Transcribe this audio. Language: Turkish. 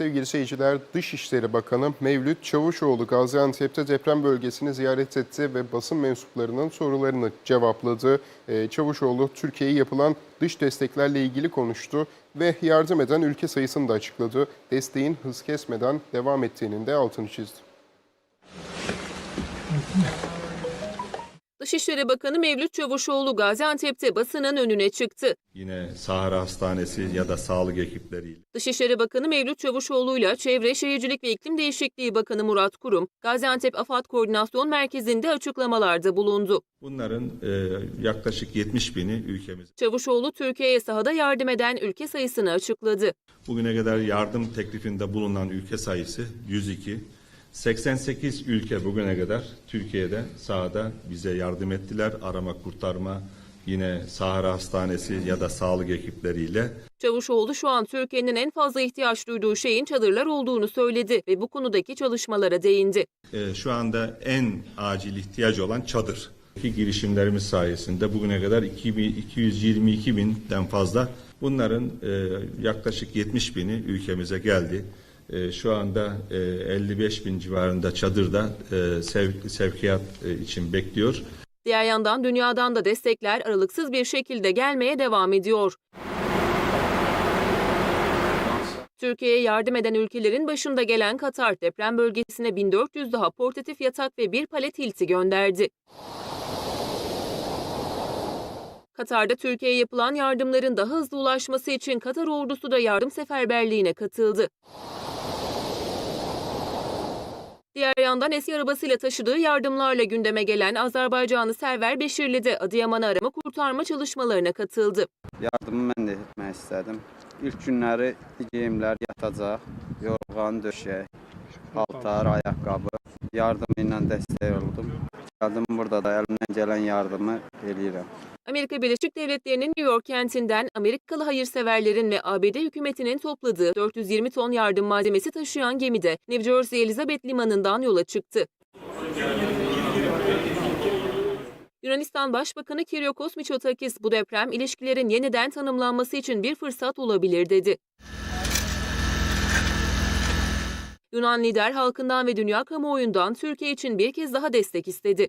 Sevgili seyirciler, Dışişleri Bakanı Mevlüt Çavuşoğlu Gaziantep'te deprem bölgesini ziyaret etti ve basın mensuplarının sorularını cevapladı. Ee, Çavuşoğlu, Türkiye'ye yapılan dış desteklerle ilgili konuştu ve yardım eden ülke sayısını da açıkladı. Desteğin hız kesmeden devam ettiğinin de altını çizdi. Dışişleri Bakanı Mevlüt Çavuşoğlu Gaziantep'te basının önüne çıktı. Yine Sahra Hastanesi ya da sağlık ekipleriyle. Dışişleri Bakanı Mevlüt Çavuşoğlu ile Çevre, Şehircilik ve İklim Değişikliği Bakanı Murat Kurum, Gaziantep Afat Koordinasyon Merkezi'nde açıklamalarda bulundu. Bunların e, yaklaşık 70 bini ülkemiz. Çavuşoğlu, Türkiye'ye sahada yardım eden ülke sayısını açıkladı. Bugüne kadar yardım teklifinde bulunan ülke sayısı 102. 88 ülke bugüne kadar Türkiye'de sahada bize yardım ettiler. Arama kurtarma, yine Sahra Hastanesi ya da sağlık ekipleriyle. Çavuşoğlu şu an Türkiye'nin en fazla ihtiyaç duyduğu şeyin çadırlar olduğunu söyledi ve bu konudaki çalışmalara değindi. E, şu anda en acil ihtiyacı olan çadır. Ki girişimlerimiz sayesinde bugüne kadar 2000 222 binden fazla bunların e, yaklaşık 70 bini ülkemize geldi. E, şu anda e, 55 bin civarında çadırda e, sev, sevkiyat e, için bekliyor. Diğer yandan dünyadan da destekler aralıksız bir şekilde gelmeye devam ediyor. Türkiye'ye yardım eden ülkelerin başında gelen Katar deprem bölgesine 1400 daha portatif yatak ve bir palet hilti gönderdi. Katar'da Türkiye'ye yapılan yardımların daha hızlı ulaşması için Katar ordusu da yardım seferberliğine katıldı. Diğer yandan eski arabasıyla taşıdığı yardımlarla gündeme gelen Azerbaycanlı Server Beşirli de Adıyaman'a arama kurtarma çalışmalarına katıldı. Yardımı mən də etmək istədim. İlk günləri geyimlər yatacaq, yorğan, döşək, paltar, ayaqqabı yardımı ilə oldum. Gəldim burada da əlimdən gələn yardımı eləyirəm. Amerika Birleşik Devletleri'nin New York kentinden Amerikalı hayırseverlerin ve ABD hükümetinin topladığı 420 ton yardım malzemesi taşıyan gemide New Jersey Elizabeth Limanı'ndan yola çıktı. Yunanistan Başbakanı Kyriakos Mitsotakis bu deprem ilişkilerin yeniden tanımlanması için bir fırsat olabilir dedi. Yunan lider halkından ve dünya kamuoyundan Türkiye için bir kez daha destek istedi.